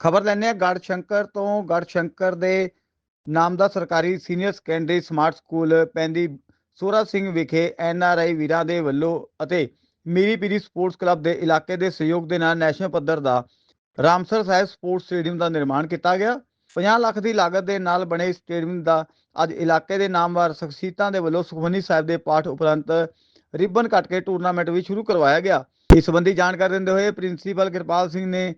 ਖਬਰ ਲੈਂਦੇ ਹਾਂ ਗੜ ਸ਼ੰਕਰ ਤੋਂ ਗੜ ਸ਼ੰਕਰ ਦੇ ਨਾਮ ਦਾ ਸਰਕਾਰੀ ਸੀਨੀਅਰ ਸੈਕੰਡਰੀ ਸਮਾਰਟ ਸਕੂਲ ਪੈਂਦੀ ਸੋਰਾ ਸਿੰਘ ਵਿਖੇ ਐਨ ਆਰ ਆਈ ਵੀਰਾਂ ਦੇ ਵੱਲੋਂ ਅਤੇ ਮੀਰੀ ਪੀਰੀ ਸਪੋਰਟਸ ਕਲੱਬ ਦੇ ਇਲਾਕੇ ਦੇ ਸਹਿਯੋਗ ਦੇ ਨਾਲ ਨੈਸ਼ਨਲ ਪੱਧਰ ਦਾ ਰਾਮਸਰ ਸਾਹਿਬ ਸਪੋਰਟਸ ਸਟੇਡੀਅਮ ਦਾ ਨਿਰਮਾਣ ਕੀਤਾ ਗਿਆ। 50 ਲੱਖ ਦੀ ਲਾਗਤ ਦੇ ਨਾਲ ਬਣੇ ਸਟੇਡੀਅਮ ਦਾ ਅੱਜ ਇਲਾਕੇ ਦੇ ਨਾਮਵਰ ਸ਼ਖਸੀਅਤਾਂ ਦੇ ਵੱਲੋਂ ਸੁਖਮਨੀ ਸਾਹਿਬ ਦੇ ਪਾਠ ਉਪਰੰਤ ਰਿਬਨ ਕੱਟ ਕੇ ਟੂਰਨਾਮੈਂਟ ਵੀ ਸ਼ੁਰੂ ਕਰਵਾਇਆ ਗਿਆ। ਇਸ ਸੰਬੰਧੀ ਜਾਣਕਾਰੀ ਦਿੰਦੇ ਹੋਏ ਪ੍ਰਿੰਸੀਪਲ ਕਿਰਪਾਲ ਸਿੰਘ ਨੇ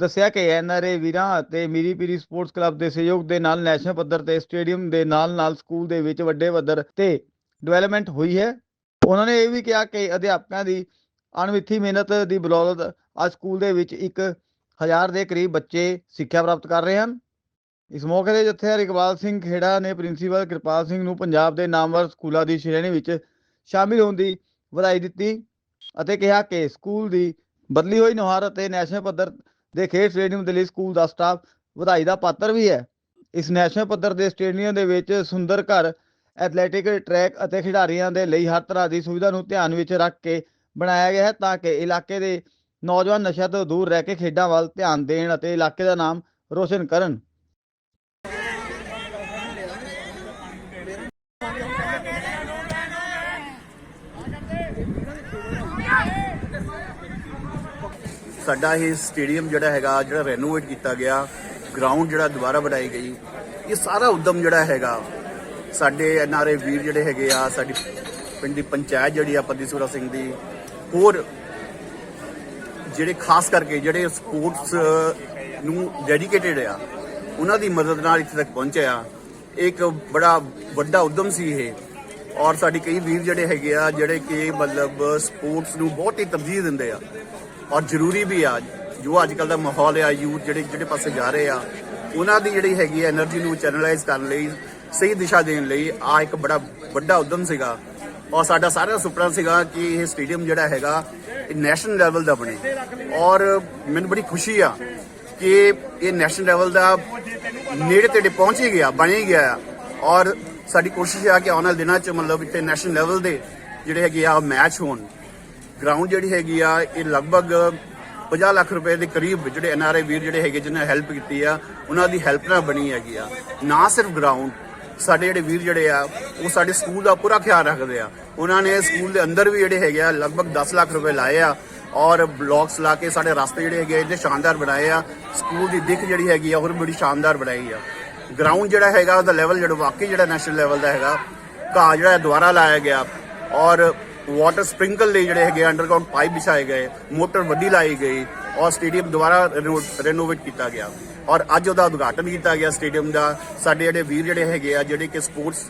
ਦੱਸਿਆ ਕਿ ਐਨਆਰਏ ਵੀਰਾਂ ਅਤੇ ਮੀਰੀ ਪੀਰੀ ਸਪੋਰਟਸ ਕਲੱਬ ਦੇ ਸਹਿਯੋਗ ਦੇ ਨਾਲ ਨੈਸ਼ਨਲ ਪੱਧਰ ਤੇ ਸਟੇਡੀਅਮ ਦੇ ਨਾਲ-ਨਾਲ ਸਕੂਲ ਦੇ ਵਿੱਚ ਵੱਡੇ ਪੱਧਰ ਤੇ ਡਿਵੈਲਪਮੈਂਟ ਹੋਈ ਹੈ। ਉਹਨਾਂ ਨੇ ਇਹ ਵੀ ਕਿਹਾ ਕਿ ਅਧਿਆਪਕਾਂ ਦੀ ਅਣਮਿੱਥੀ ਮਿਹਨਤ ਦੀ ਬਦੌਲਤ ਅੱਜ ਸਕੂਲ ਦੇ ਵਿੱਚ ਇੱਕ ਦੇ ਕਰੀਬ ਬੱਚੇ ਸਿੱਖਿਆ ਪ੍ਰਾਪਤ ਕਰ ਰਹੇ ਹਨ। ਇਸ ਮੌਕੇ ਤੇ ਜਥੇਦਾਰ ਇਕਬਾਲ ਸਿੰਘ ਖੇੜਾ ਨੇ ਪ੍ਰਿੰਸੀਪਲ ਕਿਰਪਾਲ ਸਿੰਘ ਨੂੰ ਪੰਜਾਬ ਦੇ ਨਾਮਵਰ ਸਕੂਲਾਂ ਦੀ ਸ਼੍ਰੇਣੀ ਵਿੱਚ ਸ਼ਾਮਿਲ ਹੋਣ ਦੀ ਵਧਾਈ ਦਿੱਤੀ ਅਤੇ ਕਿਹਾ ਕਿ ਸਕੂਲ ਦੀ ਬਦਲੀ ਹੋਈ ਨੁਹਾਰ ਅਤੇ ਨੈਸ਼ਨਲ ਪੱਧਰ ਦੇ ਖੇਡ ਸਟੇਡੀਅਮ ਦੇ ਲਈ ਸਕੂਲ ਦਾ ਸਟਾਫ ਵਧਾਈ ਦਾ ਪਾਤਰ ਵੀ ਹੈ। ਇਸ ਨੈਸ਼ਨਲ ਪੱਧਰ ਦੇ ਸਟੇਡੀਅਮ ਦੇ ਵਿੱਚ ਸੁੰਦਰ ਘਰ ਐਥਲੈਟਿਕ ਟਰੈਕ ਅਤੇ ਖਿਡਾਰੀਆਂ ਦੇ ਲਈ ਹਰ ਤਰ੍ਹਾਂ ਦੀ ਸੁਵਿਧਾ ਨੂੰ ਧਿਆਨ ਵਿੱਚ ਰੱਖ ਕੇ ਬਣਾਇਆ ਗਿਆ ਹੈ ਤਾਂ ਕਿ ਇਲਾਕੇ ਦੇ ਨੌਜਵਾਨ ਨਸ਼ਾ ਤੋਂ ਦੂਰ ਰਹਿ ਕੇ ਖੇਡਾਂ ਵੱਲ ਧਿਆਨ ਦੇਣ ਅਤੇ ਇਲਾਕੇ ਦਾ ਨਾਮ ਰੋਸ਼ਨ ਕਰਨ। ਸਾਡਾ ਇਹ ਸਟੇਡੀਅਮ ਜਿਹੜਾ ਹੈਗਾ, ਜਿਹੜਾ ਰੈਨੋਵੇਟ ਕੀਤਾ ਗਿਆ ਗਰਾਊਂਡ ਜਿਹੜਾ ਦੁਬਾਰਾ ਬਣਾਈ ਗਈ, ਇਹ ਸਾਰਾ ਉਦਮ ਜਿਹੜਾ ਹੈਗਾ, ਸਾਡੇ ਐਨਆਰਏ ਵੀਰ ਜਿਹੜੇ ਹੈਗੇ ਆ, ਸਾਡੀ ਪਿੰਡ ਦੀ ਪੰਚਾਇਤ ਜਿਹੜੀ ਆ ਪੱਦੀਸੂਰਾ ਸਿੰਘ ਦੀ, ਹੋਰ ਜਿਹੜੇ ਖਾਸ ਕਰਕੇ ਜਿਹੜੇ ਸਪੋਰਟਸ ਨੂੰ ਡੈਡੀਕੇਟਿਡ ਆ, ਉਹਨਾਂ ਦੀ ਮਦਦ ਨਾਲ ਇੱਥੇ ਤੱਕ ਪਹੁੰਚਿਆ ਇੱਕ ਬੜਾ ਵੱਡਾ ਉਦਮ ਸੀ ਇਹ। ਔਰ ਸਾਡੀ ਕਈ ਵੀਰ ਜਿਹੜੇ ਹੈਗੇ ਆ, ਜਿਹੜੇ ਕਿ ਮਤਲਬ ਸਪੋਰਟਸ ਨੂੰ ਬਹੁਤ ਹੀ ਤਰਜੀਹ ਦਿੰਦੇ ਆ। ਔਰ ਜ਼ਰੂਰੀ ਵੀ ਆ, ਜੋ ਅੱਜ ਕੱਲ ਦਾ ਮਾਹੌਲ ਆ, ਯੂਥ ਜਿਹੜੇ ਜਿਹੜੇ ਪਾਸੇ ਜਾ ਰਹੇ ਆ, ਉਹਨਾਂ ਦੀ ਜਿਹੜੀ ਹੈਗੀ ਹੈ એનર્ਜੀ ਨੂੰ ਚੈਨਲਾਈਜ਼ ਕਰਨ ਲਈ, ਸਹੀ ਦਿਸ਼ਾ ਦੇਣ ਲਈ ਆ ਇੱਕ ਬੜਾ ਵੱਡਾ ਉਦਮ ਸੀਗਾ। ਔਰ ਸਾਡਾ ਸਾਰਾ ਸੁਪਨਾ ਸੀਗਾ ਕਿ ਇਹ ਸਟੇਡੀਅਮ ਜਿਹੜਾ ਹੈਗਾ, ਇਹ ਨੈਸ਼ਨਲ ਲੈਵਲ ਦਾ ਬਣੇ। ਔਰ ਮੈਨੂੰ ਬੜੀ ਖੁਸ਼ੀ ਆ ਕਿ ਇਹ ਨੈਸ਼ਨਲ ਲੈਵਲ ਦਾ ਨੇੜੇ ਤੇੜੇ ਪਹੁੰਚ ਹੀ ਗਿਆ, ਬਣ ਹੀ ਗਿਆ ਔਰ ਸਾਡੀ ਕੋਸ਼ਿਸ਼ ਆ ਕਿ ਆਉਣ ਵਾਲੇ ਦਿਨਾਂ 'ਚ ਮਤਲਬ ਇੱਥੇ ਨੈਸ਼ਨਲ ਲੈਵਲ ਦੇ ਜਿਹੜੇ ਹੈਗੇ ਆ ਮੈਚ ਹੋਣ। ਗਰਾਊਂਡ ਜਿਹੜੀ ਹੈਗੀ ਆ, ਇਹ ਲਗਭਗ 50 ਲੱਖ ਰੁਪਏ ਦੇ ਕਰੀਬ ਜਿਹੜੇ ਐਨਆਰਆਈ ਵੀਰ ਜਿਹੜੇ ਹੈਗੇ ਜਿਨ੍ਹਾਂ ਹੈਲਪ ਕੀਤੀ ਆ, ਉਹਨਾਂ ਦੀ ਹੈਲਪ ਨਾਲ ਬਣੀ ਹੈਗੀ ਆ। ਨਾ ਸਿਰਫ ਗਰਾਊਂਡ ਸਾਡੇ ਜਿਹੜੇ ਵੀਰ ਜਿਹੜੇ ਆ, ਉਹ ਸਾਡੇ ਸਕੂਲ ਦਾ ਪੂਰਾ ਖਿਆਲ ਰੱਖਦੇ ਆ। ਉਹਨਾਂ ਨੇ ਸਕੂਲ ਦੇ ਅੰਦਰ ਵੀ ਜਿਹੜੇ ਹੈਗੇ ਆ, ਲਗਭਗ 10 ਲੱਖ ਰੁਪਏ ਲਾਏ ਆ ਔਰ ਬਲੌਕਸ ਲਾ ਕੇ ਸਾਡੇ ਰਸਤੇ ਜਿਹੜੇ ਹੈਗੇ ਆ ਇਹਦੇ ਸ਼ਾਨਦਾਰ ਬਣਾਏ ਆ। ਸਕੂਲ ਦੀ ਦਿੱਖ ਜਿਹੜੀ ਹੈਗੀ ਆ, ਹੋਰ ਬੜੀ ਸ਼ਾਨਦਾਰ ਬਣਾਈ ਆ। ਗਰਾਊਂਡ ਜਿਹੜਾ ਹੈਗਾ, ਉਹਦਾ ਲੈਵਲ ਜਿਹੜਾ, ਵਾਕਈ ਜਿਹੜਾ ਨੈਸ਼ਨਲ ਲੈਵਲ ਦਾ ਹੈਗਾ, ਘਾਹ ਜਿਹੜਾ ਹੈ ਦੁਬਾਰਾ ਲਾਇਆ ਗਿਆ। ਔਰ ਵਾਟਰ ਸਪ੍ਰਿੰਕਲ ਲਈ ਜਿਹੜੇ ਹੈਗੇ ਅੰਡਰਗਰਾਉਂਡ ਪਾਈਪ ਵਿਛਾਏ ਗਏ, ਮੋਟਰ ਵੱਡੀ ਲਾਈ ਗਈ ਔਰ ਸਟੇਡੀਅਮ ਦੁਬਾਰਾ ਰੈਨੋਵੇਟ ਕੀਤਾ ਗਿਆ। ਔਰ ਅੱਜ ਉਹਦਾ ਉਦਘਾਟਨ ਕੀਤਾ ਗਿਆ ਸਟੇਡੀਅਮ ਦਾ। ਸਾਡੇ ਜਿਹੜੇ ਵੀਰ ਜਿਹੜੇ ਹੈਗੇ ਆ, ਜਿਹੜੇ ਕਿ ਸਪੋਰਟਸ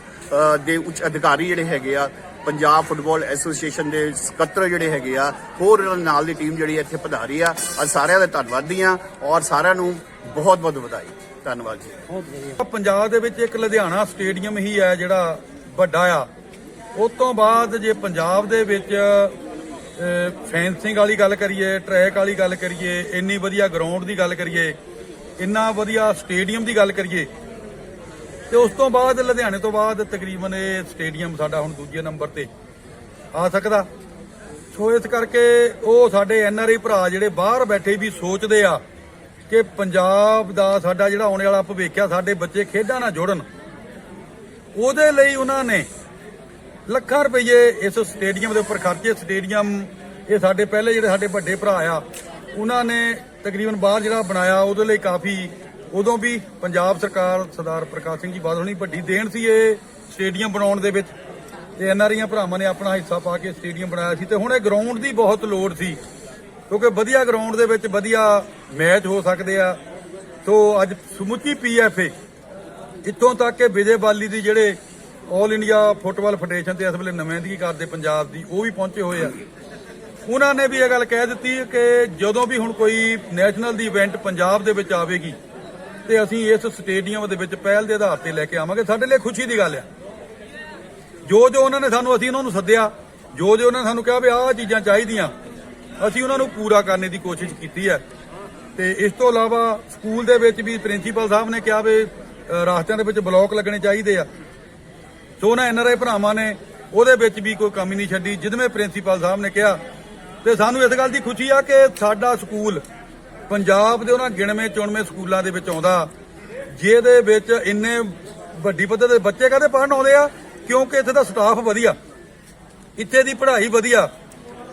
ਦੇ ਉੱਚ ਅਧਿਕਾਰੀ ਜਿਹੜੇ ਹੈਗੇ ਆ, ਪੰਜਾਬ ਫੁੱਟਬਾਲ ਐਸੋਸੀਏਸ਼ਨ ਦੇ ਸਕੱਤਰ ਜਿਹੜੇ ਹੈਗੇ ਆ, ਹੋਰ ਨਾਲ ਦੀ ਟੀਮ ਜਿਹੜੀ ਇੱਥੇ ਪਧਾਰੀ ਆ, ਔਰ ਸਾਰਿਆਂ ਦਾ ਧੰਨਵਾਦੀ ਆ ਔਰ ਸਾਰਿਆਂ ਨੂੰ ਬਹੁਤ ਬਹੁਤ ਵਧਾਈ। ਧੰਨਵਾਦ ਜੀ। ਪੰਜਾਬ ਦੇ ਵਿੱਚ ਇੱਕ ਲੁਧਿਆਣਾ ਸਟੇਡੀਅਮ ਹੀ ਹੈ ਜਿਹੜਾ ਵੱਡਾ ਆ। ਉਸ ਤੋਂ ਬਾਅਦ ਜੇ ਪੰਜਾਬ ਦੇ ਵਿੱਚ ਫੈਂਸਿੰਗ ਵਾਲੀ ਗੱਲ ਕਰੀਏ ਟਰੈਕ ਵਾਲੀ ਗੱਲ ਕਰੀਏ, ਇੰਨੀ ਵਧੀਆ ਗਰਾਊਂਡ ਦੀ ਗੱਲ ਕਰੀਏ, ਇੰਨਾ ਵਧੀਆ ਸਟੇਡੀਅਮ ਦੀ ਗੱਲ ਕਰੀਏ, ਤੇ ਉਸ ਤੋਂ ਬਾਅਦ ਲੁਧਿਆਣੇ ਤੋਂ ਬਾਅਦ ਤਕਰੀਬਨ ਇਹ ਸਟੇਡੀਅਮ ਸਾਡਾ ਹੁਣ ਦੂਜੇ ਨੰਬਰ ਤੇ ਆ ਸਕਦਾ। ਸੋ ਇਸ ਕਰਕੇ ਉਹ ਸਾਡੇ ਐਨਆਰਆਈ ਭਰਾ ਜਿਹੜੇ ਬਾਹਰ ਬੈਠੇ ਵੀ ਸੋਚਦੇ ਆ ਕਿ ਪੰਜਾਬ ਦਾ ਸਾਡਾ ਜਿਹੜਾ ਆਉਣ ਵਾਲਾ ਭਵਿੱਖ ਆ, ਸਾਡੇ ਬੱਚੇ ਖੇਡਾਂ ਨਾਲ ਜੁੜਨ, ਉਹਦੇ ਲਈ ਉਹਨਾਂ ਨੇ ਲੱਖਾਂ ਰੁਪਏ ਇਸ ਸਟੇਡੀਅਮ ਦੇ ਉੱਪਰ ਖਰਚੇ, ਸਟੇਡੀਅਮ, ਇਹ ਸਾਡੇ ਪਹਿਲੇ ਜਿਹੜੇ ਸਾਡੇ ਵੱਡੇ ਭਰਾ ਆ, ਉਹਨਾਂ ਨੇ ਤਕਰੀਬਨ ਬਾਹਰ ਜਿਹੜਾ ਬਣਾਇਆ, ਉਹਦੇ ਲਈ ਕਾਫੀ, ਉਦੋਂ ਵੀ ਪੰਜਾਬ ਸਰਕਾਰ ਸਰਦਾਰ ਪ੍ਰਕਾਸ਼ ਸਿੰਘ ਜੀ ਬਾਦਲ ਹੋਣੀ ਵੱਡੀ ਦੇਣ ਸੀ ਇਹ ਸਟੇਡੀਅਮ ਬਣਾਉਣ ਦੇ ਵਿੱਚ। ਤੇ ਐਨਆਰਆਈਆਂ ਭਰਾਵਾਂ ਨੇ ਆਪਣਾ ਹਿੱਸਾ ਪਾ ਕੇ ਸਟੇਡੀਅਮ ਬਣਾਇਆ ਸੀ ਤੇ ਹੁਣ ਇਹ ਗਰਾਊਂਡ ਦੀ ਬਹੁਤ ਲੋੜ ਸੀ, ਕਿਉਂਕਿ ਵਧੀਆ ਗਰਾਊਂਡ ਦੇ ਵਿੱਚ ਵਧੀਆ ਮੈਚ ਹੋ ਸਕਦੇ ਆ। ਸੋ ਅੱਜ ਸਮੁੱਚੀ ਪੀਐਫਏ ਇੱਥੋਂ ਤੱਕ ਕਿ ਵਿਜੇ ਬਾਲੀ ਦੀ ਜਿਹੜੇ ਆਲ ਇੰਡੀਆ ਫੁੱਟਬਾਲ ਫੈਡਰੇਸ਼ਨ ਤੇ ਇਸ ਵੇਲੇ ਨੁਮਾਇੰਦਗੀ ਕਰਦੇ ਪੰਜਾਬ ਦੀ, ਉਹ ਵੀ ਪਹੁੰਚੇ ਹੋਏ ਆ। ਉਹਨਾਂ ਨੇ ਵੀ ਇਹ ਗੱਲ ਕਹਿ ਦਿੱਤੀ ਕਿ ਜਦੋਂ ਵੀ ਹੁਣ ਕੋਈ ਨੈਸ਼ਨਲ ਦੀ ਇਵੈਂਟ ਪੰਜਾਬ ਦੇ ਵਿੱਚ ਆਵੇਗੀ, ਤੇ ਅਸੀਂ ਇਸ ਸਟੇਡੀਅਮ ਦੇ ਵਿੱਚ ਪਹਿਲ ਦੇ ਆਧਾਰ ਤੇ ਲੈ ਕੇ ਆਵਾਂਗੇ। ਸਾਡੇ ਲਈ ਖੁਸ਼ੀ ਦੀ ਗੱਲ ਆ। ਜੋ ਜੋ ਉਹਨਾਂ ਨੇ ਸਾਨੂੰ, ਅਸੀਂ ਉਹਨਾਂ ਨੂੰ ਸੱਦਿਆ, ਜੋ ਜੋ ਉਹਨਾਂ ਨੇ ਸਾਨੂੰ ਕਿਹਾ ਵੀ ਆਹ ਚੀਜ਼ਾਂ ਚਾਹੀਦੀਆਂ, ਅਸੀਂ ਉਹਨਾਂ ਨੂੰ ਪੂਰਾ ਕਰਨ ਦੀ ਕੋਸ਼ਿਸ਼ ਕੀਤੀ ਹੈ। ਤੇ ਇਸ ਤੋਂ ਇਲਾਵਾ ਸਕੂਲ ਦੇ ਵਿੱਚ ਵੀ ਪ੍ਰਿੰਸੀਪਲ ਸਾਹਿਬ ਨੇ ਕਿਹਾ ਵੀ ਰਾਸਤਿਆਂ ਦੇ ਵਿੱਚ ਬਲੌਕ ਲੱਗਣੇ ਚਾਹੀਦੇ ਆ। ਸੋ ਉਹਨਾਂ ਐਨਆਰਆਈ ਭਰਾਵਾਂ ਨੇ ਉਹਦੇ ਵਿੱਚ ਵੀ ਕੋਈ ਕਮੀ ਨਹੀਂ ਛੱਡੀ ਜਿਦਵੇਂ ਪ੍ਰਿੰਸੀਪਲ ਸਾਹਿਬ ਨੇ ਕਿਹਾ। ਤੇ ਸਾਨੂੰ ਇਸ ਗੱਲ ਦੀ ਖੁਸ਼ੀ ਆ ਕਿ ਸਾਡਾ ਸਕੂਲ ਪੰਜਾਬ ਦੇ ਉਹਨਾਂ ਗਿਣਵੇਂ ਚੁਣਵੇਂ ਸਕੂਲਾਂ ਦੇ ਵਿੱਚ ਆਉਂਦਾ। ਜਿਹਦੇ ਵਿੱਚ ਇੰਨੇ ਵੱਡੀ ਪੱਧਰ ਦੇ ਬੱਚੇ ਕਾਹਦੇ ਪੜ੍ਹਨ ਆਉਂਦੇ ਆ, ਕਿਉਂਕਿ ਇੱਥੇ ਦਾ ਸਟਾਫ ਵਧੀਆ। ਇੱਥੇ ਦੀ ਪੜ੍ਹਾਈ ਵਧੀਆ।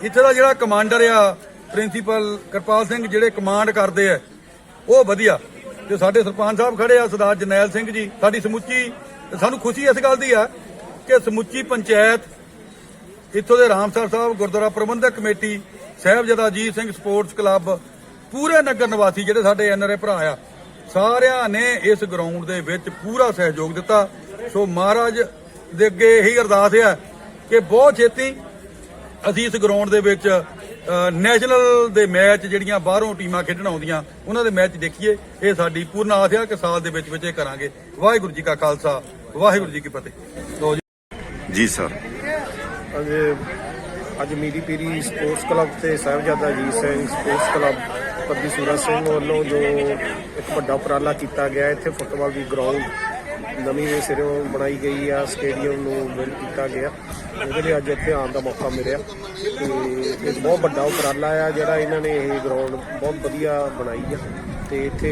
ਇੱਥੇ ਦਾ ਜਿਹੜਾ ਕਮਾਂਡਰ ਆ, ਪ੍ਰਿੰਸੀਪਲ ਕਿਰਪਾਲ ਸਿੰਘ, ਜਿਹੜੇ ਕਮਾਂਡ ਕਰਦੇ ਆ, ਉਹ ਵਧੀਆ। ਤੇ ਸਾਡੇ ਸਰਪੰਚ ਸਾਹਿਬ ਖੜੇ ਆ, ਸਰਦਾਰ ਜਰਨੈਲ ਸਿੰਘ ਜੀ, ਸਾਡੀ ਸਮੁੱਚੀ ਸਾਨੂੰ ਖੁਸ਼ੀ ਇਸ ਗੱਲ ਦੀ ਆ ਕਿ ਸਮੁੱਚੀ ਪੰਚਾਇਤ, ਇੱਥੋਂ ਦੇ Ramsar Sahib, Gurdwara Prabandhak committee, Sahibzada Ajit Singh sports club, ਪੂਰੇ ਨਗਰ ਨਿਵਾਸੀ ਜਿਹੜੇ ਸਾਡੇ ਐਨਆਰਏ ਭਰਾ ਆ, ਸਾਰਿਆਂ ਨੇ ਇਸ ਗਰਾਊਂਡ ਦੇ ਵਿੱਚ ਪੂਰਾ ਸਹਿਯੋਗ ਦਿੱਤਾ। ਸੋ ਮਹਾਰਾਜ ਦੇ ਅੱਗੇ ਇਹੀ ਅਰਦਾਸ ਆ ਕਿ ਬਹੁਤ ਛੇਤੀ ਅਸੀਂ ਇਸ ਗਰਾਊਂਡ ਦੇ ਵਿੱਚ ਨੈਸ਼ਨਲ ਦੇ ਮੈਚ ਜਿਹੜੀਆਂ ਬਾਹਰੋਂ ਟੀਮਾਂ ਖੇਡਣ ਆਉਂਦੀਆਂ ਉਹਨਾਂ ਦੇ ਮੈਚ ਦੇਖੀਏ। ਇਹ ਸਾਡੀ ਪੂਰਨ ਆਸ ਹੈ ਕਿ ਸਾਲ ਦੇ ਵਿੱਚ ਵਿੱਚ ਇਹ ਕਰਾਂਗੇ। ਵਾਹਿਗੁਰੂ ਜੀ ਕਾ ਖਾਲਸਾ ਵਾਹਿਗੁਰੂ ਜੀ ਕੀ ਫਤਿਹ। ਲਓ ਜੀ। ਜੀ ਸਰ। ਅੱਜ ਅੱਜ ਮੀਰੀ ਪੀਰੀ ਸਪੋਰਟਸ ਕਲੱਬ ਤੇ ਸਾਹਿਬਜ਼ਾਦਾ ਅਜੀਤ ਸਿੰਘ ਸਪੋਰਟਸ ਕਲੱਬ ਪੱਦੀ ਸੂਰਾ ਸਿੰਘ ਵੱਲੋਂ ਜੋ ਇੱਕ ਵੱਡਾ ਉਪਰਾਲਾ ਕੀਤਾ ਗਿਆ ਇੱਥੇ ਫੁੱਟਬਾਲ ਦੀ ਗਰਾਊਂਡ ਨਵੀਂ ਦੇ ਸਿਰੋਂ ਬਣਾਈ ਗਈ ਆ, ਸਟੇਡੀਅਮ ਨੂੰ ਬਿਲਡ ਕੀਤਾ ਗਿਆ। ਉਹਦੇ ਲਈ ਅੱਜ ਇੱਥੇ ਆਉਣ ਦਾ ਮੌਕਾ ਮਿਲਿਆ। ਤੇ ਇਹ ਬਹੁਤ ਵੱਡਾ ਉਪਰਾਲਾ ਆ, ਜਿਹੜਾ ਇਹਨਾਂ ਨੇ ਇਹ ਗਰਾਊਂਡ ਬਹੁਤ ਵਧੀਆ ਬਣਾਈ ਆ। ਤੇ ਇੱਥੇ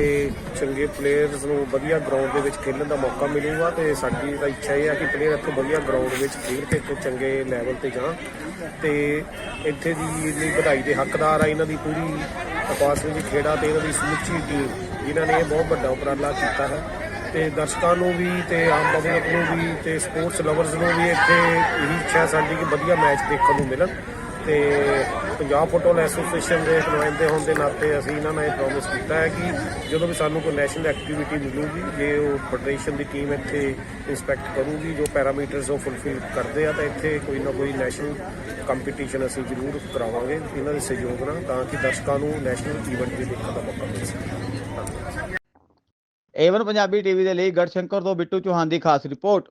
ਚੰਗੇ ਪਲੇਅਰਸ ਨੂੰ ਵਧੀਆ ਗਰਾਊਂਡ ਦੇ ਵਿੱਚ ਖੇਡਣ ਦਾ ਮੌਕਾ ਮਿਲੂਗਾ ਤੇ ਸਾਡੀ ਤਾਂ ਇੱਛਾ ਇਹ ਆ ਕਿ ਪਲੇਅਰ ਇੱਥੇ ਵਧੀਆ ਗਰਾਊਂਡ ਵਿੱਚ ਖੇਡ ਕੇ ਇੱਕ ਚੰਗੇ ਲੈਵਲ ਤੇ ਜਾਣ। ਤੇ ਇੱਥੇ ਦੀ ਜਿਹੜੀ ਵਧਾਈ ਦੇ ਹੱਕਦਾਰ ਆ, ਇਹਨਾਂ ਦੀ ਪੂਰੀ ਅਪਾਸ ਵਿੱਚ ਖੇੜਾ ਤੇ ਇਹਨਾਂ ਦੀ ਸਮੁੱਚੀ ਟੀਮ ਜਿਨ੍ਹਾਂ ਨੇ ਇਹ ਬਹੁਤ ਵੱਡਾ ਉਪਰਾਲਾ ਕੀਤਾ ਹੈ। ਤੇ ਦਰਸ਼ਕਾਂ ਨੂੰ ਵੀ ਤੇ ਆਮ ਪਬਲਿਕ ਨੂੰ ਵੀ ਤੇ ਸਪੋਰਟਸ ਲਵਰਸ ਨੂੰ ਵੀ ਇੱਥੇ ਇਹੀ ਇੱਛਾ ਸਾਡੀ ਕਿ ਵਧੀਆ ਮੈਚ ਦੇਖਣ ਨੂੰ ਮਿਲਣ। ਤੇ ਪੰਜਾਬ ਫੁੱਟਬਾਲ ਐਸੋਸੀਏਸ਼ਨ ਦੇ ਨੁਮਾਇੰਦੇ ਹੋਣ ਦੇ ਨਾਤੇ ਅਸੀਂ ਇਹਨਾਂ ਨਾਲ ਇਹ ਪ੍ਰੋਮਿਸ ਕੀਤਾ ਹੈ ਕਿ ਜਦੋਂ ਵੀ ਸਾਨੂੰ ਕੋਈ ਨੈਸ਼ਨਲ ਐਕਟੀਵਿਟੀ ਮਿਲੂਗੀ, ਜੇ ਉਹ ਫੈਡਰੇਸ਼ਨ ਦੀ ਟੀਮ ਇੱਥੇ ਇਨਸਪੈਕਟ ਕਰੂਗੀ, ਜੋ ਪੈਰਾਮੀਟਰਸ ਉਹ ਫੁੱਲਫਿਲ ਕਰਦੇ ਆ, ਤਾਂ ਇੱਥੇ ਕੋਈ ਨਾ ਕੋਈ ਨੈਸ਼ਨਲ ਕੰਪੀਟੀਸ਼ਨ ਅਸੀਂ ਜ਼ਰੂਰ ਕਰਾਵਾਂਗੇ। ਇਹਨਾਂ ਦੇ ਸਹਿਯੋਗ ਨਾਲ ਤਾਂ ਕਿ ਦਰਸ਼ਕਾਂ ਨੂੰ ਨੈਸ਼ਨਲ ਈਵੈਂਟ ਵੀ ਦੇਖਣ ਦਾ ਮੌਕਾ ਮਿਲ ਸਕੇ। ਏਵਨ ਪੰਜਾਬੀ ਟੀਵੀ ਦੇ ਲਈ ਗੜਸ਼ੰਕਰ ਤੋਂ ਬਿੱਟੂ ਚੌਹਾਨ ਦੀ ਖਾਸ ਰਿਪੋਰਟ।